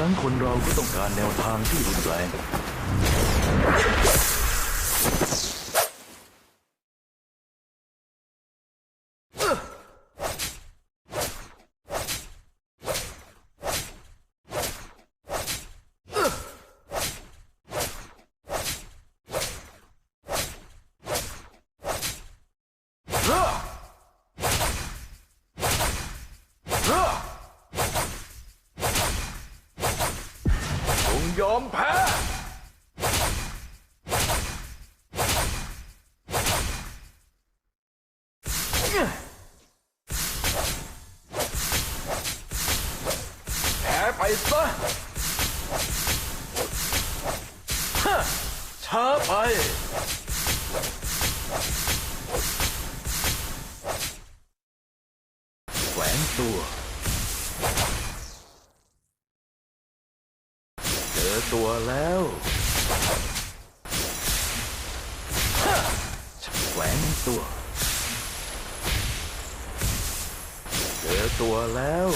รั้งคนเราก็ต้องการแนวทางที่รุนแรงจ ยอมแพ้แพ้ไปซะฮะช้าไปแหวนตัว ตัวแล้วฉันแหวนตัวเจอตัวแล้ว